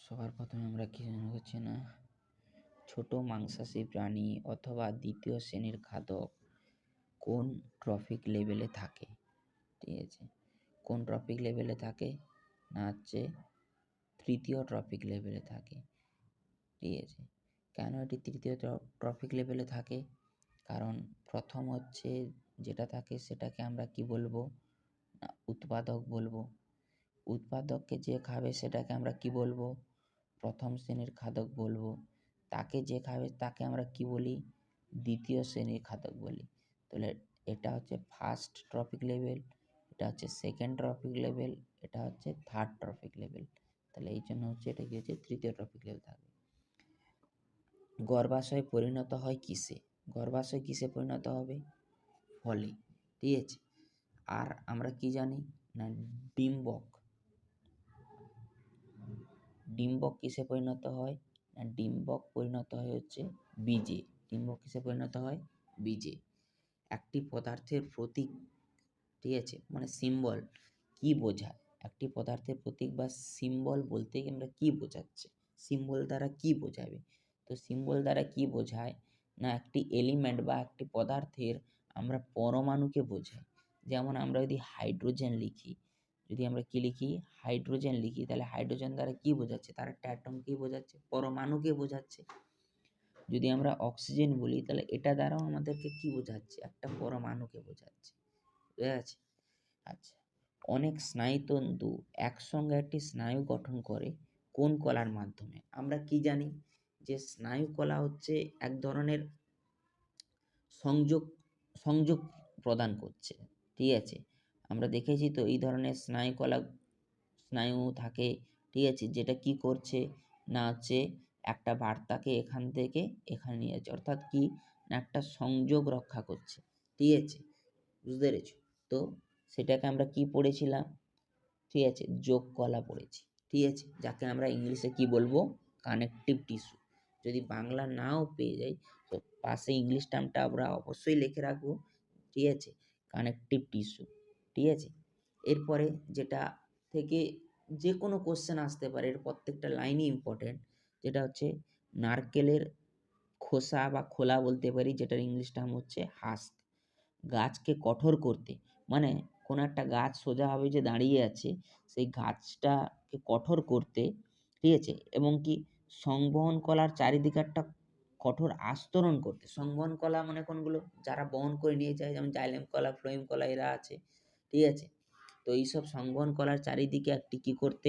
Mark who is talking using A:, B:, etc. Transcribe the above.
A: সবার প্রথমে আমরা কি হচ্ছে না? ছোট মাংসাশী প্রাণী অথবা দ্বিতীয় শ্রেণির খাদক কোন ট্রফিক লেভেলে থাকে? ঠিক আছে। কোন ট্রফিক লেভেলে থাকে? না হচ্ছে তৃতীয় ট্রফিক লেভেলে থাকে। ঠিক আছে। কেন এটি তৃতীয় ট্রফিক লেভেলে থাকে? কারণ প্রথম হচ্ছে যেটা থাকে সেটাকে আমরা কি বলব? না, উৎপাদক বলব। উৎপাদককে যে খাবে সেটাকে আমরা কি বলব? প্রথম শ্রেণির খাদক বলব। তাকে যে খাবে, তাকে আমরা কি বলি? দ্বিতীয় শ্রেণির খাদক বলি। তাহলে এটা হচ্ছে ফার্স্ট ট্রফিক লেভেল এটা হচ্ছে সেকেন্ড ট্রফিক লেভেল এটা হচ্ছে থার্ড ট্রফিক লেভেল তাহলে এই জন্য হচ্ছে এটা কি হচ্ছে? তৃতীয় ট্রফিক লেভেল থাকবে। গর্ভাশয় পরিণত হয় কিসে? গর্ভাশয় কিসে পরিণত হবে? ফলে। ঠিক আছে? আর আমরা কি জানি? না, ডিম্বক। ডিম্বক কিসে পরিণত হয়? না, ডিম্বক পরিণত হয় হচ্ছে বীজে ডিম্বক কিসে পরিণত হয়? বীজে একটি পদার্থের প্রতীক, ঠিক আছে? মানে সিম্বল কি বোঝায়? একটি পদার্থের প্রতীক বা সিম্বল বলতে আমরা কি বোঝাচ্ছে? সিম্বল দ্বারা কি বোঝাবে? তো সিম্বল দ্বারা কি বোঝায়? না, একটি এলিমেন্ট বা একটি পদার্থের আমরা পরমাণুকে বোঝাই যেমন আমরা যদি হাইড্রোজেন লিখি যদি আমরা কী লিখি? হাইড্রোজেন লিখি। তাহলে হাইড্রোজেন দ্বারা কী বোঝাচ্ছে? তার একটা অ্যাটমকেই বোঝাচ্ছে? পরমাণুকে বোঝাচ্ছে? যদি আমরা অক্সিজেন বলি, তাহলে এটা দ্বারাও আমাদেরকে কী বোঝাচ্ছে? একটা পরমাণুকে বোঝাচ্ছে। বুঝা গেছে? আচ্ছা। অনেক স্নায়ুতন্তু একসঙ্গে একটি স্নায়ু গঠন করে কোন কলার মাধ্যমে? আমরা কি জানি? যে স্নায়ু কলা হচ্ছে এক ধরনের সংযোগ সংযোগ প্রদান করছে। ঠিক আছে? আমরা দেখেছি তো এই ধরনের স্নায়ু কলা, স্নায়ু থাকে, ঠিক আছে? যেটা কি করছে না হচ্ছে একটা বার্তাকে এখান থেকে এখানে নিয়ে যাচ্ছে। অর্থাৎ কি? একটা সংযোগ রক্ষা করছে, ঠিক আছে? বুঝতে পেরেছ? তো সেটাকে আমরা কি পড়েছিলাম? ঠিক আছে, যোগ কলা পড়েছি, ঠিক আছে? যাকে আমরা ইংলিশে কি বলব? কানেকটিভ টিস্যু যদি বাংলা নাও পেয়ে যাই, তো পাশে ইংলিশ টার্মটা আমরা অবশ্যই লিখে রাখব, ঠিক আছে? কানেকটিভ টিস্যু ঠিক আছে? এরপরে যেটা থেকে যে কোনো কোশ্চেন আসতে পারে, এর প্রত্যেকটা লাইনই ইম্পর্টেন্ট যেটা হচ্ছে নারকেলের খোসা বা খোলা বলতে পারি, যেটার ইংলিশ টার্ম হচ্ছে হাস্ক গাছকে কঠোর করতে। মানে কোনো একটা গাছ সোজাভাবে যে দাঁড়িয়ে আছে, সেই গাছটাকে কঠোর করতে, ঠিক আছে? এবং কি সংবহন কলার চারিদিকে একটা কঠোর আস্তরণ করতে। সংবহন কলা মানে কোনগুলো? যারা বহন করে নিয়ে যায়, যেমন জাইলেম কলা ফ্লোয়েম কলা এরা আছে। ঠিক আছে। তো এইসব সংবহন কলার চারিদিকে একটি কী করতে